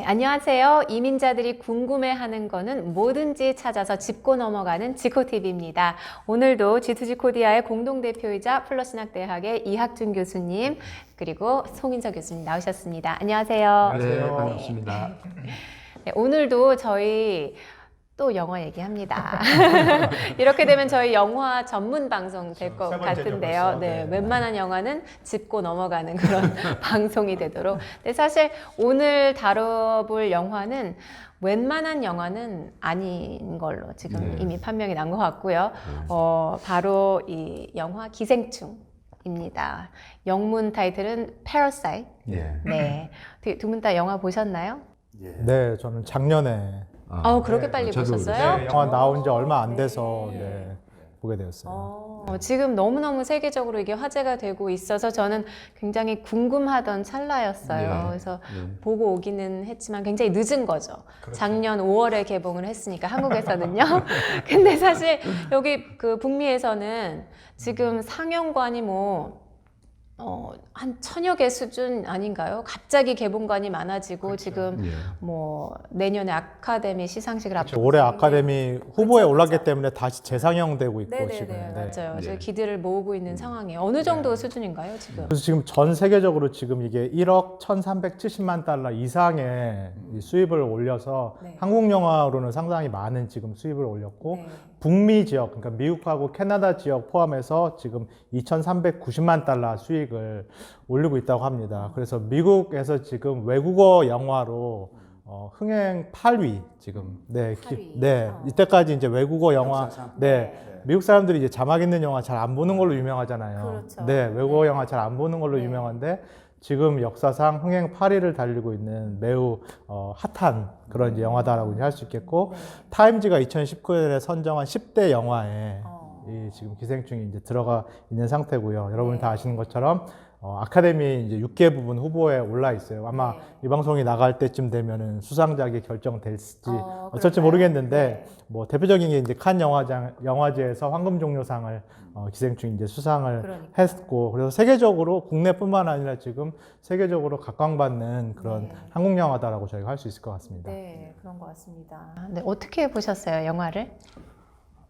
네, 안녕하세요. 이민자들이 궁금해하는 거는 뭐든지 찾아서 짚고 넘어가는 지코TV입니다. 오늘도 G2G 코디아의 공동대표이자 플러신학대학의 이학준 교수님 그리고 송인서 교수님 나오셨습니다. 안녕하세요. 네, 안녕하세요. 반갑습니다. 네, 오늘도 저희 또 영화 얘기합니다. 이렇게 되면 저희 영화 전문 방송 될것세 번째죠, 같은데요. 벌써. 네, 네. 웬만한 영화는 짚고 넘어가는 그런 방송이 되도록. 근데 사실 오늘 다뤄볼 영화는 웬만한 영화는 아닌 걸로 지금 네. 이미 판명이 난 것 같고요. 어, 바로 이 영화 기생충 입니다. 영문 타이틀은 Parasite. 예. 네. 두 분 다 영화 보셨나요? 예. 네, 저는 작년에 어, 그렇게 네, 빨리 저도 보셨어요? 네, 영화 나온 지 얼마 안 돼서 네. 네, 보게 되었어요. 어, 지금 너무너무 세계적으로 이게 화제가 되고 있어서 저는 굉장히 궁금하던 찰나였어요. 네. 그래서 네. 보고 오기는 했지만 굉장히 늦은 거죠. 그렇죠. 작년 5월에 개봉을 했으니까 한국에서는요. 근데 사실 여기 그 북미에서는 지금 상영관이 뭐 어, 한 천여 개 수준 아닌가요? 갑자기 개봉관이 많아지고 그렇죠. 지금 예. 뭐 내년에 아카데미 시상식을 앞두고 올해 있는데 아카데미 후보에 그렇죠, 올랐기 그렇죠. 때문에 다시 재상영되고 있고 네네네 지금. 네. 맞아요. 네. 그래서 기대를 모으고 있는 상황이에요. 어느 정도 수준인가요 지금? 그래서 지금 전 세계적으로 지금 이게 1억 1,370만 달러 이상의 이 수입을 올려서 네. 한국 영화로는 상당히 많은 지금 수입을 올렸고 네. 북미 지역, 그러니까 미국하고 캐나다 지역 포함해서 지금 2,390만 달러 수익을 올리고 있다고 합니다. 그래서 미국에서 지금 외국어 영화로 어, 흥행 8위 지금 네, 기- 8위. 네 어. 이때까지 이제 외국어 영화 역사상. 네 미국 사람들이 이제 자막 있는 영화 잘 안 보는 걸로 유명하잖아요. 그렇죠. 네 외국어 네. 영화 잘 안 보는 걸로 네. 유명한데 지금 역사상 흥행 8위를 달리고 있는 매우 어, 핫한 그런 이제 영화다라고 할수 있겠고 네. 타임즈가 2019년에 선정한 10대 영화에 어. 이 지금 기생충이 이제 들어가 있는 상태고요. 여러분이 네. 다 아시는 것처럼 어, 아카데미 이제 6개 부분 후보에 올라 있어요. 아마 네. 이 방송이 나갈 때쯤 되면은 수상작이 결정될지 어, 어쩔지? 모르겠는데 네. 뭐 대표적인 게 이제 칸 영화장 영화제에서 황금종려상을 어, 기생충 이제 수상을 그러니까. 했고 그래서 세계적으로 국내뿐만 아니라 지금 세계적으로 각광받는 그런 네. 한국 영화다라고 저희가 할 수 있을 것 같습니다. 네, 그런 것 같습니다. 네, 어떻게 보셨어요, 영화를?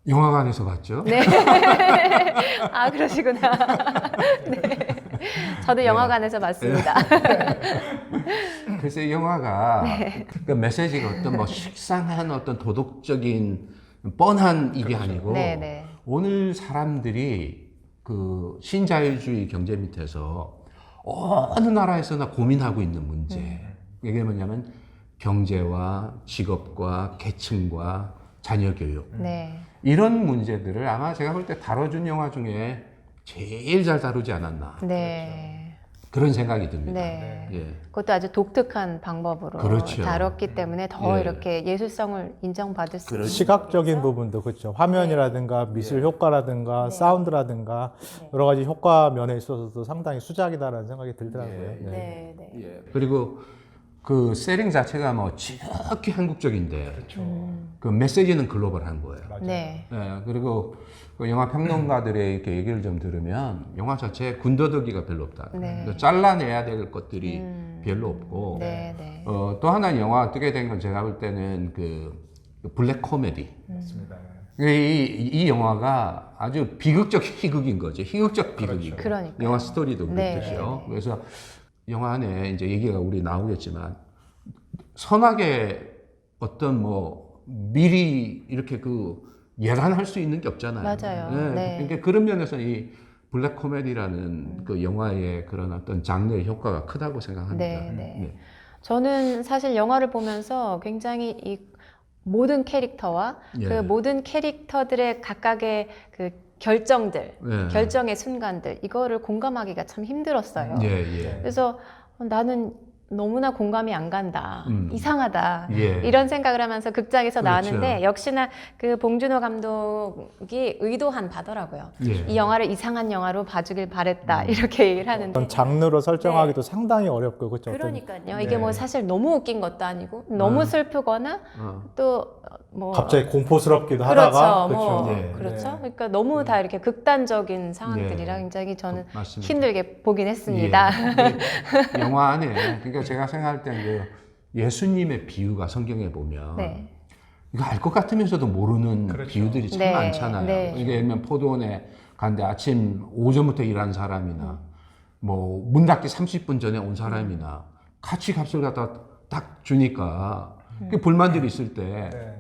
영화관에서 봤죠? 네. 아, 그러시구나. 네. 저도 영화관에서 봤습니다. 그래서 이 영화가 네. 그 메시지가 어떤 뭐 식상한 어떤 도덕적인 뻔한 일이 아니고 네, 네. 오늘 사람들이 그 신자유주의 경제 밑에서 어느 나라에서나 고민하고 있는 문제. 음. 이게 뭐냐면 경제와 직업과 계층과 자녀 교육. 네. 이런 문제들을 아마 제가 볼 때 다뤄준 영화 중에 제일 잘 다루지 않았나 네. 그런 생각이 듭니다. 네. 예. 그것도 아주 독특한 방법으로 그렇죠. 다뤘기 때문에 더 예. 이렇게 예술성을 인정받을 수 있는 시각적인 거죠? 부분도 그렇죠. 화면이라든가 미술 효과라든가 네. 사운드라든가 네. 여러 가지 효과 면에 있어서도 상당히 수작이다라는 생각이 들더라고요. 예. 네. 네, 네. 예. 그리고 그 세팅 자체가 뭐 지극히 한국적인데 음, 그 메시지는 글로벌한 거예요. 맞아요. 네. 예, 그리고 그 영화 평론가들의 이렇게 얘기를 좀 들으면 영화 자체에 군더더기가 별로 없다. 네. 그 잘라내야 될 것들이 음. 별로 없고 네, 네. 어, 또 하나 영화 어떻게 된 건 제가 볼 때는 그, 그 블랙 코미디. 맞습니다. 이, 이 영화가 아주 비극적 희극인 거죠. 희극적 비극이고. 그러니까요. 영화 스토리도 네, 그렇듯이요. 네, 네. 그래서 영화 안에 이제 얘기가 우리 나오겠지만 선악의 어떤 뭐 미리 이렇게 그 예단할 수 있는 게 없잖아요. 맞아요. 네. 네. 그러니까 그런 면에서 이 블랙 코미디라는 그 영화의 그런 어떤 장르의 효과가 크다고 생각합니다. 네, 네. 저는 사실 영화를 보면서 굉장히 이 모든 캐릭터와 예. 그 모든 캐릭터들의 각각의 그 결정들, 네. 결정의 순간들 이거를 공감하기가 참 힘들었어요. 예, 예. 그래서 나는 너무나 공감이 안 간다, 음. 이상하다 예. 이런 생각을 하면서 극장에서 그렇죠. 나왔는데 역시나 그 봉준호 감독이 의도한 바더라고요. 예. 이 영화를 이상한 영화로 봐주길 바랬다 이렇게 얘기를 하는데 어떤 장르로 설정하기도 상당히 어렵고 그렇죠. 그러니까요. 네. 이게 뭐 사실 너무 웃긴 것도 아니고 너무 음. 슬프거나 어. 또 뭐 갑자기 공포스럽기도 그렇죠. 하다가 뭐 그렇죠. 네. 그렇죠. 네. 그러니까 너무 다 이렇게 극단적인 상황들이라 네. 굉장히 저는 맞습니다. 힘들게 보긴 했습니다. 예. 그 영화 안에 그러니까 제가 생각할 때는 그 예수님의 비유가 성경에 보면 네. 이거 알 것 같으면서도 모르는 그렇죠. 비유들이 참 네, 많잖아요. 네. 이게 예를 들면 포도원에 갔는데 아침 오전부터 일하는 사람이나 뭐 문 닫기 30분 전에 온 사람이나 같이 값을 갖다 딱 주니까 그 불만들이 있을 때 네.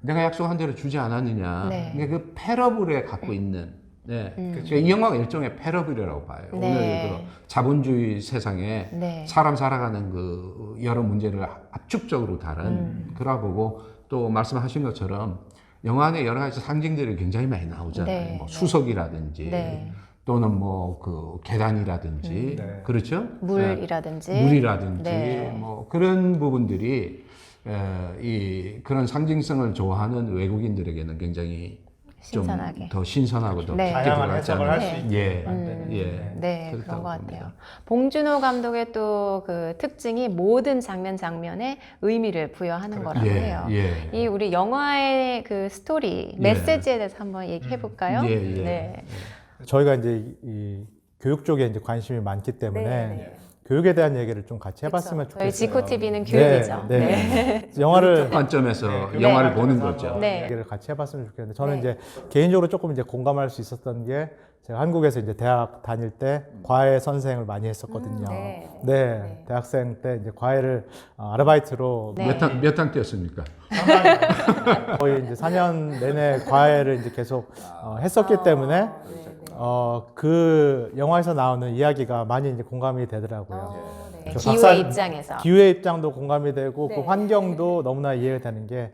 내가 약속한 대로 주지 않았느냐. 네. 그게 그 패러블에 갖고 있는 네. 음. 그러니까 이 영화가 일종의 패러블이라고 봐요. 네. 오늘 그 자본주의 세상에 네. 사람 살아가는 그 여러 문제를 압축적으로 다룬 음. 그러고 보고 또 말씀하신 것처럼 영화 안에 여러 가지 상징들이 굉장히 많이 나오잖아요. 네. 뭐 수석이라든지 네. 또는 뭐 그 계단이라든지 네. 그렇죠? 네. 물이라든지. 물이라든지 네. 뭐 그런 부분들이 에, 이 그런 상징성을 좋아하는 외국인들에게는 굉장히 좀 신선하게. 더 신선하고 더 네. 깊게 다양한 들어가지 해석을 않나. 할수 네. 있게 예. 만드는 예. 네. 네, 그렇다고 그런 것 봅니다. 같아요. 봉준호 감독의 또 그 특징이 모든 장면 장면에 의미를 부여하는 거라고 예, 해요. 예. 이 우리 영화의 그 스토리, 예. 메시지에 대해서 한번 얘기해 볼까요? 예, 예. 네. 저희가 이제 이, 이 교육 쪽에 이제 관심이 많기 때문에 네, 네. 교육에 대한 얘기를 좀 같이 해봤으면. 저희 좋겠어요. 지코 TV는 네, 교육이죠. 네. 네. 영화를 관점에서 네, 영화를 네. 보는 거죠. 네. 얘기를 같이 해봤으면 좋겠는데 저는 네. 이제 개인적으로 조금 이제 공감할 수 있었던 게 제가 한국에서 이제 대학 다닐 때 과외 선생을 많이 했었거든요. 음, 네. 네, 네. 대학생 때 이제 과외를 어, 아르바이트로 네. 몇 학, 몇 학기였습니까? 거의 이제 4년 내내 과외를 이제 계속 어, 했었기 아, 때문에 네, 어, 그 영화에서 나오는 이야기가 많이 이제 공감이 되더라고요. 어, 네. 저 기후의 박사- 입장에서. 기후의 입장도 공감이 되고 네. 그 환경도 너무나 이해가 되는 게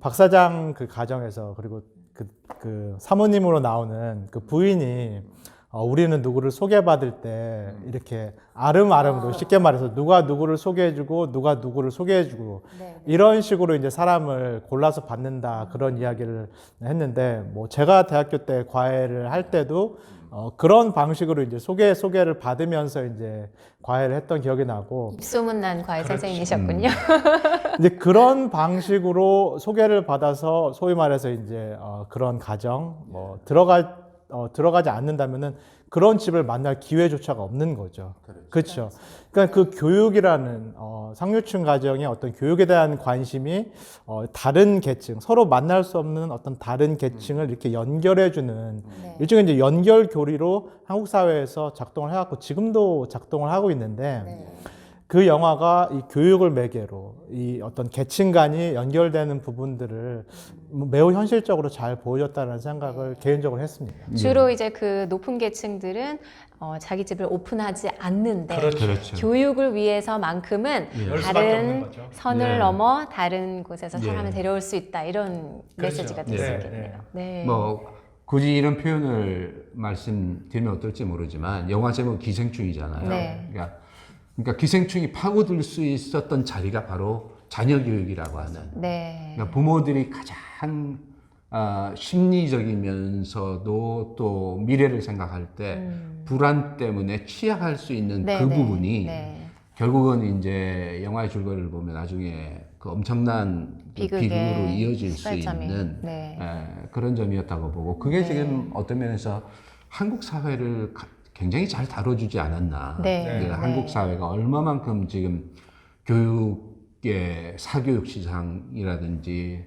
박사장 그 가정에서 그리고 그, 그 사모님으로 나오는 그 부인이 어, 우리는 누구를 소개받을 때 이렇게 아름아름으로 쉽게 말해서 누가 누구를 소개해주고 누가 누구를 소개해주고 네. 이런 식으로 이제 사람을 골라서 받는다 그런 이야기를 했는데 뭐 제가 대학교 때 과외를 할 때도 어, 그런 방식으로 이제 소개 소개를 받으면서 이제 과외를 했던 기억이 나고 입소문난 과외 선생님이셨군요. 이제 그런 방식으로 소개를 받아서 소위 말해서 이제 어, 그런 가정 뭐 들어가 어, 들어가지 않는다면은 그런 집을 만날 기회조차가 없는 거죠. 그렇죠. 그러니까 그 교육이라는 어, 상류층 가정의 어떤 교육에 대한 관심이 어, 다른 계층 서로 만날 수 없는 어떤 다른 계층을 이렇게 연결해주는 네. 일종의 이제 연결 교리로 한국 사회에서 작동을 해갖고 지금도 작동을 하고 있는데. 네. 그 영화가 이 교육을 매개로 이 어떤 계층 간이 연결되는 부분들을 매우 현실적으로 잘 보여줬다는 생각을 개인적으로 했습니다. 주로 이제 그 높은 계층들은 어, 자기 집을 오픈하지 않는데 그렇죠. 교육을 위해서만큼은 예. 열 수밖에 없는 다른 거죠. 선을 예. 넘어 다른 곳에서 예. 사람을 데려올 수 있다 이런 그렇죠. 메시지가 될 수 예. 있겠네요. 네. 뭐 굳이 이런 표현을 말씀드리면 어떨지 모르지만 영화 제목 기생충이잖아요. 네. 그러니까, 그러니까 기생충이 파고들 수 있었던 자리가 바로 자녀 교육이라고 하는 네. 그러니까 부모들이 가장 아, 심리적이면서도 또 미래를 생각할 때 음. 불안 때문에 취약할 수 있는 네, 그 네, 부분이 네. 결국은 이제 영화의 줄거리를 보면 나중에 그 엄청난 그 비극의 비극으로 이어질 수 시발점이. 있는 네. 에, 그런 점이었다고 보고 그게 지금 어떤 면에서 한국 사회를 가- 굉장히 잘 다뤄주지 않았나. 네. 네. 한국 사회가 얼마만큼 지금 교육의 사교육 시장이라든지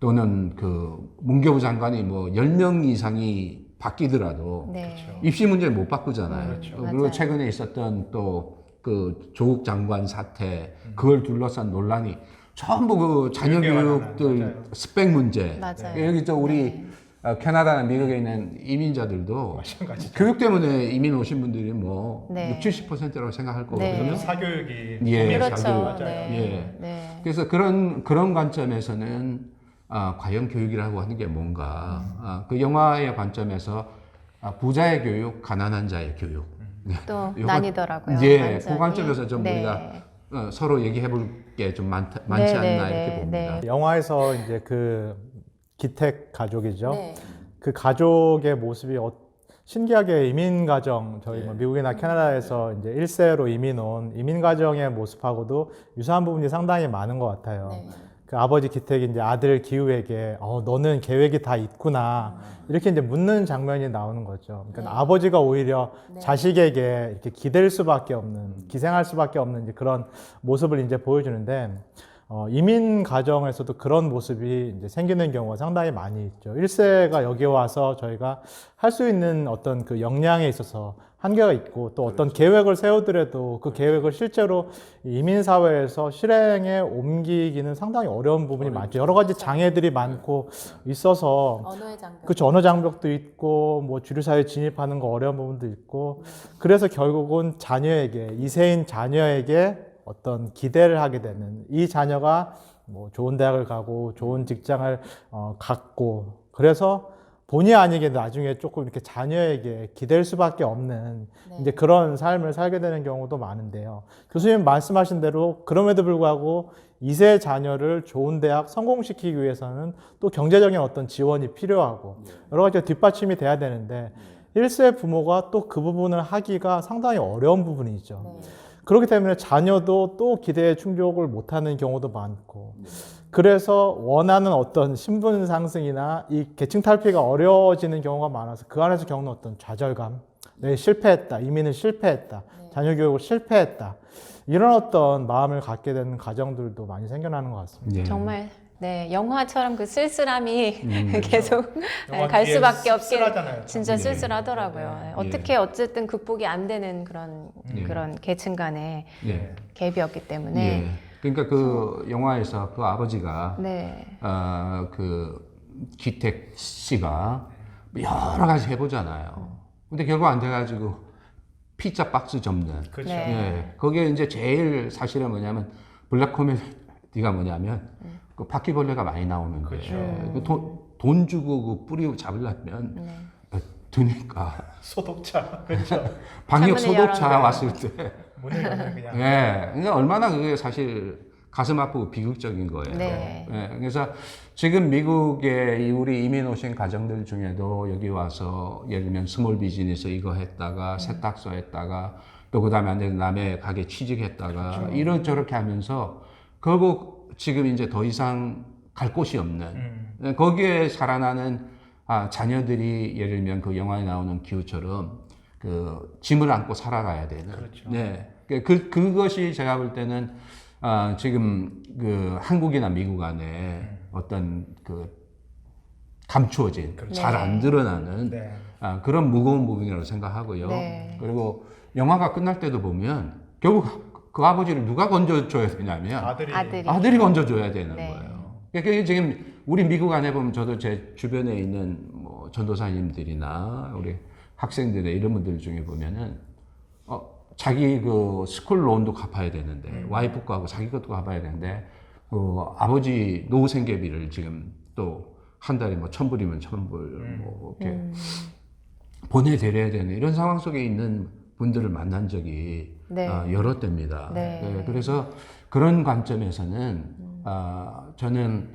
또는 그 문교부 장관이 뭐 10명 이상이 바뀌더라도 네. 입시 문제를 못 바꾸잖아요. 그렇죠. 그리고 맞아요. 최근에 있었던 또 그 조국 장관 사태, 그걸 둘러싼 논란이 전부 그 자녀 교육들. 스펙 문제. 맞아요. 여기 저 우리 네. 어, 캐나다나 미국에 있는 이민자들도 교육 때문에 이민 오신 분들이 뭐 네. 6, 70%라고 생각할 네. 거거든요. 사교육이 예, 그렇죠. 사교육. 네. 예. 네. 그래서 그런 그런 관점에서는 아, 과연 교육이라고 하는 게 뭔가 아, 그 영화의 관점에서 아, 부자의 교육, 가난한 자의 교육. 또 요거- 나뉘더라고요. 예, 완전히. 그 관점에서 좀 네. 우리가 어, 서로 얘기해 볼 게 좀 많지 않나 네, 네, 이렇게 네, 봅니다. 네. 영화에서 이제 그 기택 가족이죠. 네. 그 가족의 모습이 어- 신기하게 이민 가정 저희 네. 뭐 미국이나 캐나다에서 이제 1세로 이민 온 이민 가정의 모습하고도 유사한 부분이 상당히 많은 것 같아요. 네. 그 아버지 기택이 이제 아들 기우에게 어 너는 계획이 다 있구나 이렇게 이제 묻는 장면이 나오는 거죠. 그러니까 네. 아버지가 오히려 네. 자식에게 이렇게 기댈 수밖에 없는 기생할 수밖에 없는 이제 그런 모습을 이제 보여주는데 어, 이민 가정에서도 그런 모습이 이제 생기는 경우가 상당히 많이 있죠. 1세가 여기 와서 저희가 할 수 있는 어떤 그 역량에 있어서 한계가 있고 또 어떤 계획을 세우더라도 그 계획을 실제로 이민 사회에서 실행에 옮기기는 상당히 어려운 부분이 많죠. 여러 가지 장애들이 많고 있어서 언어의 장벽. 그렇죠. 언어 장벽도 있고 뭐 주류 사회 진입하는 거 어려운 부분도 있고 그래서 결국은 자녀에게 이세인 자녀에게 어떤 기대를 하게 되는 이 자녀가 뭐 좋은 대학을 가고 좋은 직장을 어, 갖고 그래서 본의 아니게 나중에 조금 이렇게 자녀에게 기댈 수밖에 없는 네. 이제 그런 삶을 살게 되는 경우도 많은데요. 교수님 말씀하신 대로 그럼에도 불구하고 2세 자녀를 좋은 대학 성공시키기 위해서는 또 경제적인 어떤 지원이 필요하고 여러 가지 뒷받침이 돼야 되는데 1세 부모가 또 그 부분을 하기가 상당히 어려운 부분이죠. 네. 그렇기 때문에 자녀도 또 기대에 충족을 못하는 경우도 많고 그래서 원하는 어떤 신분 상승이나 이 계층 탈피가 어려워지는 경우가 많아서 그 안에서 겪는 어떤 좌절감, 내 실패했다, 이민을 실패했다, 네. 자녀 교육을 실패했다 이런 어떤 마음을 갖게 되는 가정들도 많이 생겨나는 것 같습니다. 예. 정말 네 영화처럼 그 쓸쓸함이 음. 계속 영화 갈 뒤에 수밖에 없게 쓸쓸하잖아요. 진짜 예. 쓸쓸하더라고요. 네. 어떻게 어쨌든 극복이 안 되는 그런 예. 그런 계층 간의 예. 갭이었기 때문에 예. 그러니까 그 영화에서 그 아버지가 네 어, 그 기택 씨가 여러 가지 해보잖아요. 근데 결국 안 돼가지고 피자 박스 접는. 그렇죠. 네. 예. 거기에 이제 제일 사실은 뭐냐면 블랙 코미디가 뭐냐면 그 바퀴벌레가 많이 나오는데 그렇죠. 그 돈, 돈 주고 그 뿌리 잡으려면 네. 어, 드니까 소독차 그렇죠. 방역 창문을 소독차. 왔을 때 문을 열면 그냥 예, 그러니까 얼마나 그게 사실 가슴 아프고 비극적인 거예요. 네. 예, 그래서 지금 미국의 이 우리 이민 오신 가정들 중에도 여기 와서 예를 들면 스몰 비즈니스 이거 했다가 세탁소 했다가 또 그다음에 안 되는 남의 가게 취직했다가 이런 저렇게 하면서 결국 지금 이제 더 이상 갈 곳이 없는 음. 예, 거기에 살아나는 아, 자녀들이 예를 들면 그 영화에 나오는 기우처럼 그 짐을 안고 살아가야 되는. 그렇죠. 네. 그, 그- 그것이 제가 볼 때는 아, 지금 그 한국이나 미국 안에 어떤 그 감추어진 그렇죠. 잘 안 드러나는 네. 아, 그런 무거운 부분이라고 생각하고요. 네. 그리고 영화가 끝날 때도 보면 결국 그 아버지를 누가 건져줘야 되냐면 아들이 아들이 아들이 건져줘야 되는 네. 거예요. 그러니까 지금 우리 미국 안에 보면 저도 제 주변에 있는 뭐 전도사님들이나 우리 학생들의 이런 분들 중에 보면은 어, 자기 그 스쿨 론도 갚아야 되는데 음. 와이프 거하고 자기 것도 갚아야 되는데 그 아버지 노후 생계비를 지금 또 한 달에 뭐 천불이면 천불 음. 뭐 이렇게 음, 보내드려야 되는 이런 상황 속에 있는 분들을 만난 적이 네. 아, 여러 때입니다. 네. 음. 네, 그래서 그런 관점에서는 아, 저는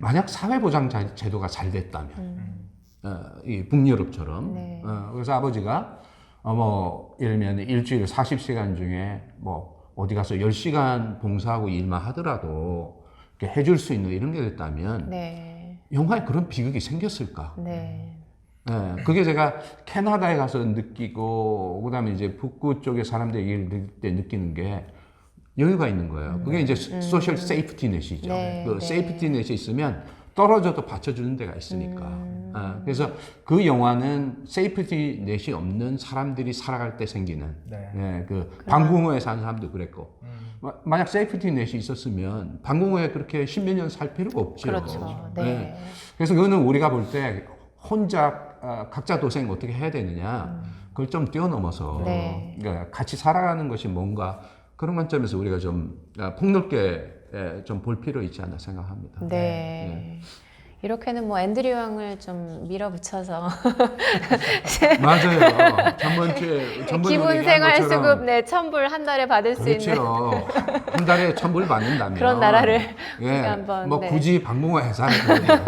만약 사회보장 자- 제도가 잘 됐다면 음. 어, 이 북유럽처럼 네. 어, 그래서 아버지가 어, 뭐 예를 들면 일주일 40시간 중에 뭐 어디 가서 10시간 봉사하고 일만 하더라도 이렇게 해줄 수 있는 이런 게 됐다면 네. 영화에 그런 비극이 생겼을까? 네. 네, 그게 제가 캐나다에 가서 느끼고 그다음에 이제 북구 쪽의 사람들 얘기를 들을 때 느끼는 게 여유가 있는 거예요. 그게 이제 소셜 세이프티 넷이죠. 네, 그 네. 세이프티 넷이 있으면 떨어져도 받쳐주는 데가 있으니까. 음. 아, 그래서 그 영화는 세이프티 넷이 없는 사람들이 살아갈 때 생기는 네. 네, 그 방공호에 사는 사람도 그랬고 음. 마- 만약 세이프티 넷이 있었으면 방공호에 그렇게 십몇 년 살 필요가 없죠. 그렇죠. 네. 그래서 그거는 우리가 볼 때 혼자 아, 각자 도생 어떻게 해야 되느냐 그걸 좀 뛰어넘어서 음. 네. 그러니까 같이 살아가는 것이 뭔가 그런 관점에서 우리가 좀 아, 폭넓게 좀 볼 필요 있지 않나 생각합니다. 네. 이렇게는 뭐 앤드류 왕을 좀 밀어붙여서 맞아요. 전번주에 전번에 기본 얘기한 생활 수급 네 천불 한 달에 받을 수 있는 그렇죠. 한 달에 천불 받는다면 그런 나라를 예, 한번, 뭐 네. 굳이 방공호에 사는 거예요.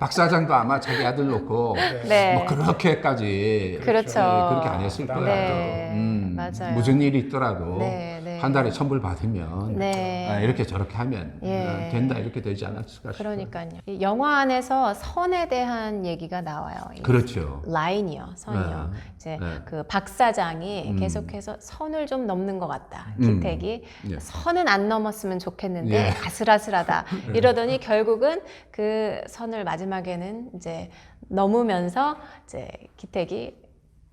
박 사장도 아마 자기 아들 놓고 네. 뭐 그렇게까지 그렇죠. 예, 그렇게 안 했을 거예요. 네, 음, 맞아요. 무슨 일이 있더라도 네, 네. 한 달에 천불 받으면 네. 아, 이렇게 저렇게 하면 예. 어, 된다 이렇게 되지 않았을까 싶어요. 그러니까요. 이 영화 안에서 선에 대한 얘기가 나와요. 이 그렇죠. 라인이요, 선이요. 네. 이제 네. 그 박 사장이 음. 계속해서 선을 좀 넘는 것 같다. 음. 기택이 예. 선은 안 넘었으면 좋겠는데 예. 아슬아슬하다. 이러더니 결국은 그 선을 마지막에는 이제 넘으면서 이제 기택이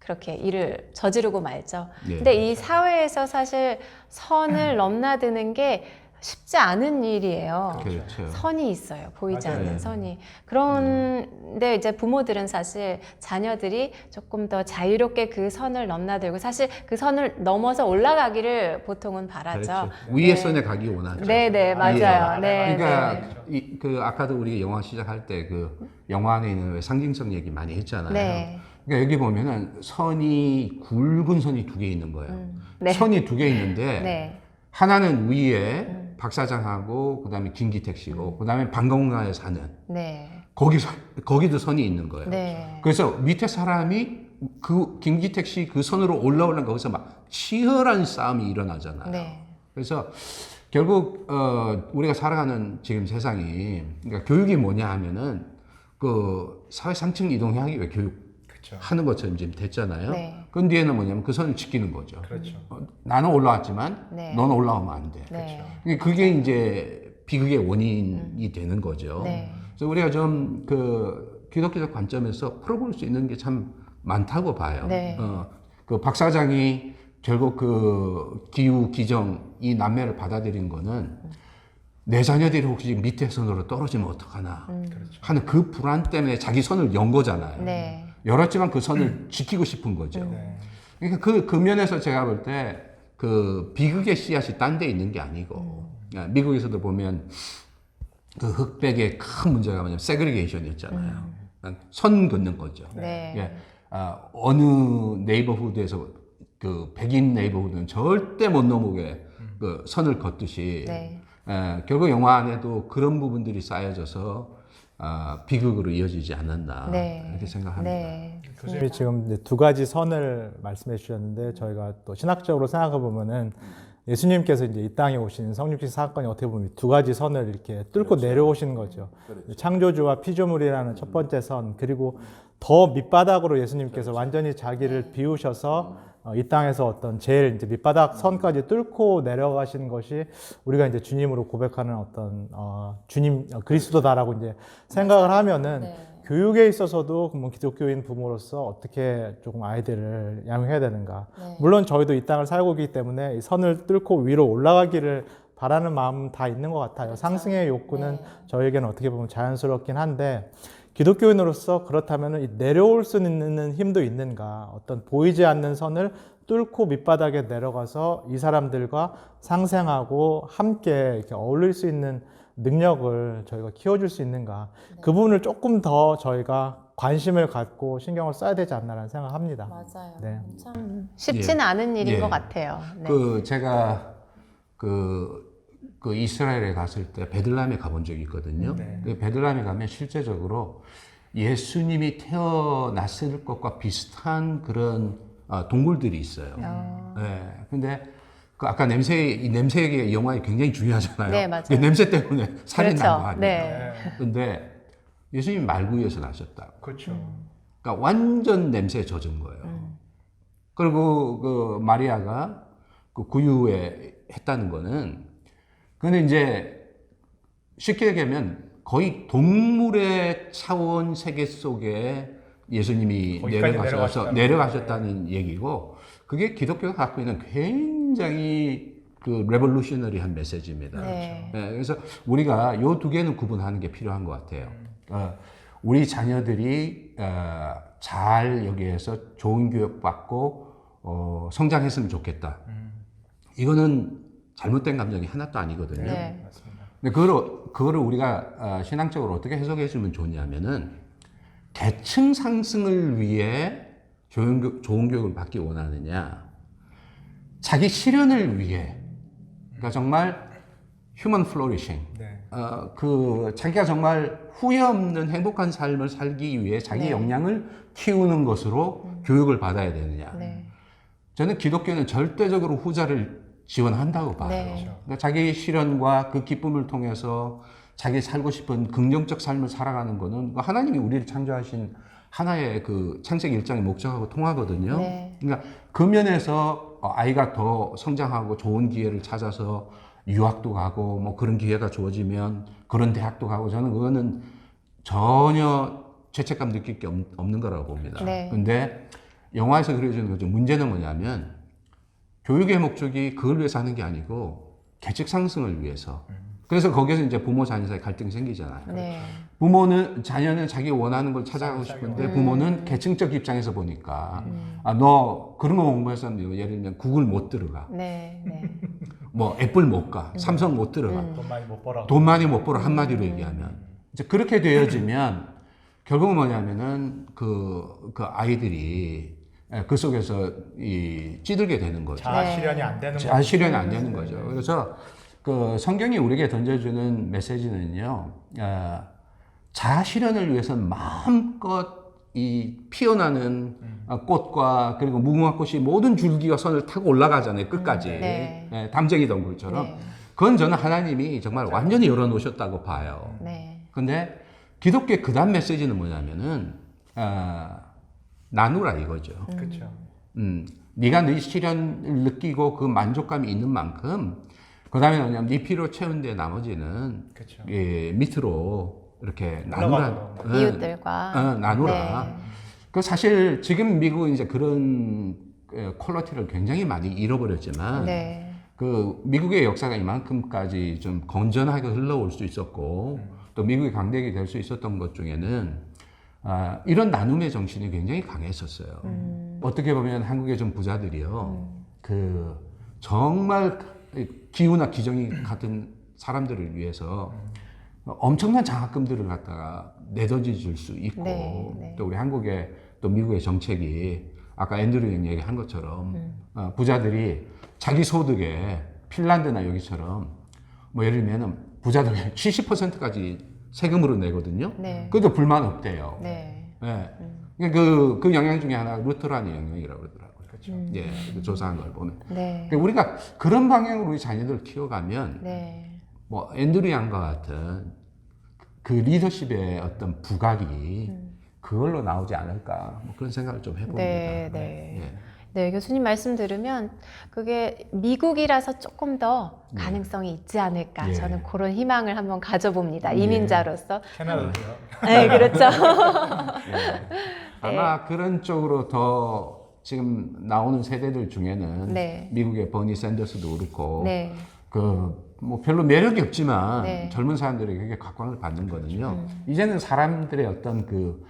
그렇게 일을 저지르고 말죠. 예. 근데 이 사회에서 사실 선을 넘나드는 게 쉽지 않은 일이에요. 그렇죠. 선이 있어요. 보이지 맞아요. 않는 네. 선이. 그런데 이제 부모들은 사실 자녀들이 조금 더 자유롭게 그 선을 넘나들고 사실 그 선을 넘어서 올라가기를 보통은 바라죠. 그렇죠. 위에 네. 선에 가기 원하죠. 네, 네, 맞아요. 네. 그러니까 네. 이, 그 아까도 우리 영화 시작할 때 그 영화 안에 있는 왜 상징성 얘기 많이 했잖아요. 네. 그러니까 여기 보면은 선이 굵은 선이 두 개 있는 거예요. 음. 네. 선이 두 개 있는데 네. 하나는 위에 음. 박 사장하고 그다음에 김기택 씨고 그다음에 방공가에 사는 네. 거기 서- 거기도 선이 있는 거예요. 네. 그래서 밑에 사람이 그 김기택 씨 그 선으로 올라오려면 거기서 막 치열한 싸움이 일어나잖아요. 네. 그래서 결국 어, 우리가 살아가는 지금 세상이 그러니까 교육이 뭐냐 하면은 그 사회 상층 이동하기 위해 교육 그렇죠. 하는 것처럼 지금 됐잖아요. 네. 그 뒤에는 뭐냐면 그 선을 지키는 거죠. 그렇죠. 어, 나는 올라왔지만 네. 너는 올라오면 안 돼. 네. 그게- 그게 이제 비극의 원인이 되는 거죠. 네. 그래서 우리가 좀 그 기독교적 관점에서 풀어볼 수 있는 게 참 많다고 봐요. 네. 어, 그 박 사장이 결국 그 기후 기정 이 난매를 받아들인 거는 내 자녀들이 혹시 밑에 선으로 떨어지면 어떡하나 그렇죠. 하는 그 불안 때문에 자기 선을 연 거잖아요. 네. 열었지만 그 선을 지키고 싶은 거죠. 네. 그러니까 그, 그 면에서 제가 볼 때 그 비극의 씨앗이 딴 데 있는 게 아니고 아, 미국에서도 보면 그 흑백의 큰 문제가 뭐냐면 세그리게이션이었잖아요. 그러니까 선 긋는 거죠. 네. 예, 아, 어느 네이버후드에서 그 백인 네이버후드는 절대 못 넘어게 그 선을 걷듯이 네. 에, 결국 영화 안에도 그런 부분들이 쌓여져서 아, 비극으로 이어지지 않았나 네. 이렇게 생각합니다. 네. 교수님이 지금 이제 두 가지 선을 말씀해 주셨는데 저희가 또 신학적으로 생각해 보면은 예수님께서 이제 이 땅에 오신 성육신 사건이 어떻게 보면 두 가지 선을 이렇게 뚫고 내려오신 거죠. 창조주와 피조물이라는 첫 번째 선 그리고 더 밑바닥으로 예수님께서 완전히 자기를 비우셔서 어, 이 땅에서 어떤 제일 이제 밑바닥 선까지 뚫고 내려가신 것이 우리가 이제 주님으로 고백하는 어떤 어, 주님 어, 그리스도다라고 이제 생각을 하면은 네. 교육에 있어서도 뭐 기독교인 부모로서 어떻게 조금 아이들을 양육해야 되는가. 네. 물론 저희도 이 땅을 살고 있기 때문에 이 선을 뚫고 위로 올라가기를 바라는 마음 다 있는 것 같아요. 상승의 욕구는 네. 저에게는 어떻게 보면 자연스럽긴 한데 기독교인으로서 그렇다면 이 내려올 수 있는 힘도 있는가. 어떤 보이지 않는 선을 뚫고 밑바닥에 내려가서 이 사람들과 상생하고 함께 이렇게 어울릴 수 있는 능력을 저희가 키워줄 수 있는가. 그 부분을 조금 더 저희가 관심을 갖고 신경을 써야 되지 않나라는 생각합니다. 맞아요. 네. 참 쉽지는 않은 일인 예. 것 같아요. 네. 그 제가 그, 그 이스라엘에 갔을 때 베들람에 가본 적이 있거든요. 네. 그 베들람에 가면 실제적으로 예수님이 태어났을 것과 비슷한 그런 어, 동굴들이 있어요. 어. 네. 근데 그 아까 냄새 이 냄새 얘기 영화에 굉장히 중요하잖아요. 네, 맞아요. 그 냄새 때문에 살이 그렇죠. 난거 아니에요. 네. 근데 예수님 말구에서 나셨다. 그렇죠. 그러니까 완전 냄새에 젖은 거예요. 그리고 그 마리아가 그 구유에 했다는 거는 근데 이제 쉽게 얘기하면 거의 동물의 차원 세계 속에 예수님이 내려가셔서 내려가셨다는 내려가셨다는 얘기고 그게 기독교가 갖고 있는 굉장히 그 레볼루셔너리한 메시지입니다. 네. 네, 그래서 우리가 요 두 개는 구분하는 게 필요한 것 같아요. 어, 우리 자녀들이 어, 잘 여기에서 좋은 교육 받고 어, 성장했으면 좋겠다. 이거는 잘못된 감정이 하나도 아니거든요. 네. 맞습니다. 근데 그거를, 그거를 우리가 어, 신앙적으로 어떻게 해석해 주면 좋냐면은 계층 상승을 위해 좋은, 교, 좋은 교육을 받기 원하느냐, 자기 실현을 위해, 그러니까 정말 휴먼 플로리싱, 네. 어, 그 자기가 정말 후회 없는 행복한 삶을 살기 위해 자기 네. 역량을 키우는 것으로 교육을 받아야 되느냐. 네. 저는 기독교는 절대적으로 후자를 지원한다고 봐요. 네. 그러니까 자기 실현과 그 기쁨을 통해서 자기 살고 싶은 긍정적 삶을 살아가는 거는 그 하나님이 우리를 창조하신 하나의 그 창세 일장의 목적하고 통하거든요. 네. 그러니까 그 면에서 어, 아이가 더 성장하고 좋은 기회를 찾아서 유학도 가고 뭐 그런 기회가 주어지면 그런 대학도 가고 저는 그거는 전혀 죄책감 느낄 게 없- 없는 거라고 봅니다. 네. 근데 영화에서 그려주는 거죠. 문제는 뭐냐면 교육의 목적이 그걸 위해서 하는 게 아니고 계책 상승을 위해서. 그래서 거기에서 이제 부모 자녀 사이 갈등이 생기잖아요. 네. 부모는 자녀는 자기 원하는 걸 찾아가고 싶은데 음. 부모는 계층적 입장에서 보니까 아너 그런 거 공부해서 예를 들면 구글 못 들어가 네. 네. 뭐 애플 못가 삼성 못 들어가 음. 돈 많이 못 벌어. 돈 많이 못 벌어 한마디로 얘기하면 이제 그렇게 되어지면 결국은 뭐냐면은 그, 그 아이들이 예, 그 속에서 이 찌들게 되는 거죠. 자아 네. 실현이 안 되는 자, 실현이 안 되는 거죠. 그래서 그 성경이 우리에게 던져주는 메시지는요, 어, 자아 실현을 위해서는 마음껏 이 피어나는 어, 꽃과 그리고 무궁화 꽃이 모든 줄기와 선을 타고 올라가잖아요, 끝까지. 네. 예, 담쟁이 덩굴처럼. 네. 그건 저는 하나님이 정말 완전히 열어놓으셨다고 봐요. 네. 근데 기독교의 그 다음 메시지는 뭐냐면은, 어, 나누라 이거죠. 그렇죠. 음, 네가 네 실현을 느끼고 그 만족감이 있는 만큼 그 다음에 뭐냐면 네 필요 채운 데 나머지는 그렇죠. 예, 밑으로 이렇게 나누라. 올라가도록. 어, 이웃들과 어, 나누라. 네. 그 사실 지금 미국은 이제 그런 어, 퀄러티를 굉장히 많이 잃어버렸지만 네. 그 미국의 역사가 이만큼까지 좀 건전하게 흘러올 수 있었고 또 미국이 강대국이 될 수 있었던 것 중에는 아, 이런 나눔의 정신이 굉장히 강했었어요. 음. 어떻게 보면 한국의 좀 부자들이요, 그 정말 기후나 기정이 같은 사람들을 위해서 엄청난 장학금들을 갖다가 내던져 줄수 있고 네, 네. 또 우리 한국의 또 미국의 정책이 아까 앤드류 형이 얘기한 것처럼 음. 어, 부자들이 자기 소득에 핀란드나 여기처럼 뭐 예를 들면 부자들 70%까지 세금으로 내거든요. 네. 그래도 불만 없대요. 네. 예. 그, 그 영향 중에 하나가 루터라는 영향이라고 그러더라고요. 그렇죠. 예, 그 조사한 걸 보면. 네. 그러니까 우리가 그런 방향으로 우리 자녀들을 키워가면, 네. 뭐, 앤드류 양과 같은 그 리더십의 어떤 부각이 그걸로 나오지 않을까, 뭐 그런 생각을 좀 해봅니다. 네, 네. 예. 네, 교수님 말씀 들으면 그게 미국이라서 조금 더 가능성이 있지 않을까. 예. 저는 그런 희망을 한번 가져봅니다. 예. 이민자로서. 캐나다도요. 네, 그렇죠. 예. 아마 그런 쪽으로 더 지금 나오는 세대들 중에는 네. 미국의 버니 샌더스도 그렇고 네. 그뭐 별로 매력이 없지만 네. 음. 젊은 사람들에게 각광을 받는 거든요. 이제는 사람들의 어떤 그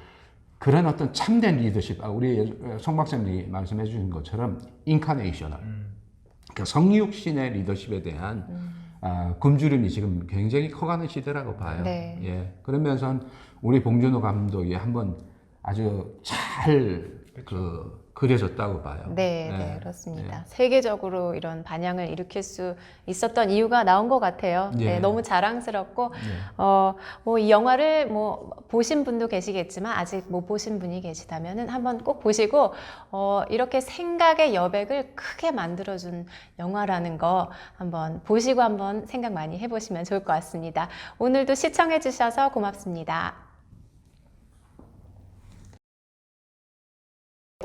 그런 어떤 참된 리더십, 아, 우리 송 박사님이 말씀해 주신 것처럼 인카네이셔널, 그러니까 성육신의 리더십에 대한 음. 아, 굶주림이 지금 굉장히 커가는 시대라고 봐요. 네. 예. 그러면서 우리 봉준호 감독이 한번 아주 잘 그 그려졌다고 봐요. 네, 예. 네, 그렇습니다. 세계적으로 이런 반향을 일으킬 수 있었던 이유가 나온 것 같아요. 네, 예. 너무 자랑스럽고, 예. 어, 뭐 이 영화를 뭐 보신 분도 계시겠지만 아직 못 보신 분이 계시다면은 한번 꼭 보시고, 어, 이렇게 생각의 여백을 크게 만들어준 영화라는 거 한번 보시고 한번 생각 많이 해보시면 좋을 것 같습니다. 오늘도 시청해주셔서 고맙습니다.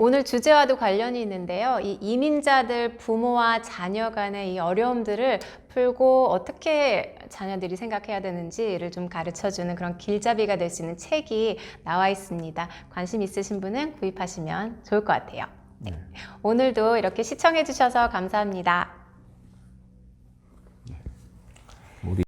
오늘 주제와도 관련이 있는데요. 이 이민자들 부모와 자녀 간의 이 어려움들을 풀고 어떻게 자녀들이 생각해야 되는지를 좀 가르쳐 주는 그런 길잡이가 될 수 있는 책이 나와 있습니다. 관심 있으신 분은 구입하시면 좋을 것 같아요. 네. 오늘도 이렇게 시청해 주셔서 감사합니다.